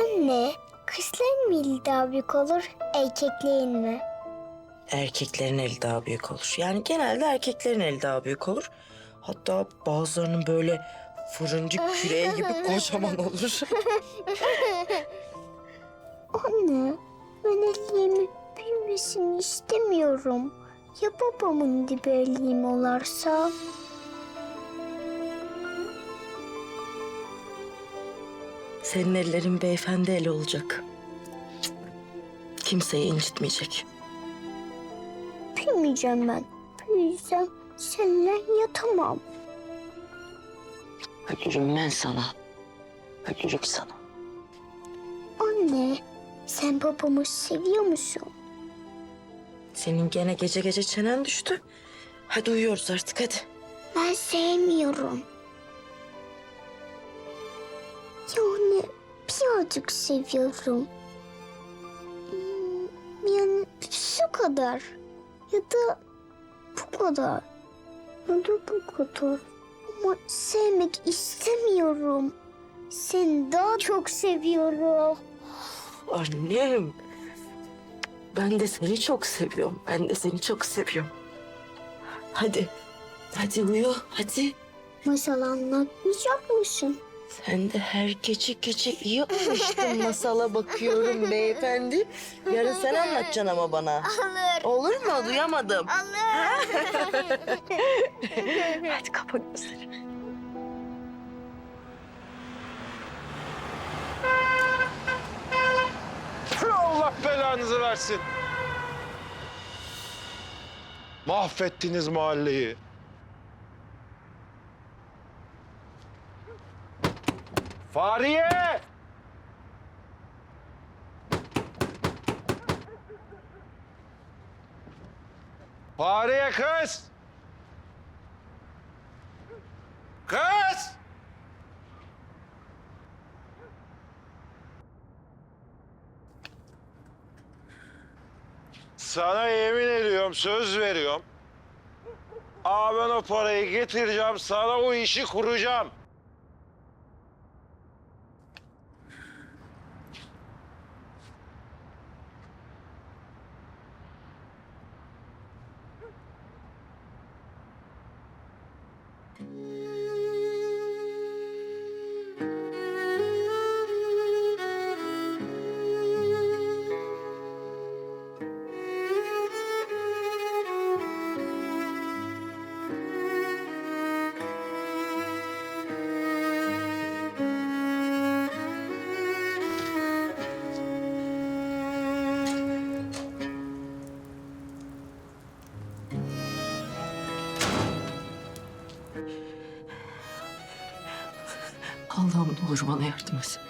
Anne, kızların mı eli daha büyük olur, erkeklerin mi? Erkeklerin eli daha büyük olur. Yani genelde erkeklerin eli daha büyük olur. Hatta bazılarının böyle fırıncı küreği gibi kocaman olur. Anne, ben ellerimin büyümesini istemiyorum. Ya babamın gibi elliğim olarsa? Senin ellerin beyefendi eli olacak. Kimseyi incitmeyecek. Büyümeyeceğim ben. Büyüyeceğim, seninle yatamam. Ölürüm ben sana. Ölürüm sana. Anne, sen babamı seviyor musun? Senin gene gece gece çenen düştü. Hadi uyuyoruz artık hadi. Ben sevmiyorum. Yani birazcık seviyorum. Hmm, Yani şu kadar. Ya da bu kadar. Ya da bu kadar. Ama sevmek istemiyorum. Seni daha çok seviyorum. Annem. Ben de seni çok seviyorum. Ben de seni çok seviyorum. Hadi. Hadi uyu. Hadi. Masal anlatmayacak mısın? Sen de her gece gece iyi alıştın masala bakıyorum beyefendi. Yarın sen anlatacaksın ama bana. Alır. Olur mu? Duyamadım. Alır. Hadi kapa gözleri. Allah belanızı versin. Mahvettiniz mahalleyi. Fariye! Fariye kız! Kız! Sana yemin ediyorum, söz veriyorum. Aa ben o parayı getireceğim, sana o işi kuracağım. you Allah'ım ne olur bana yardım et.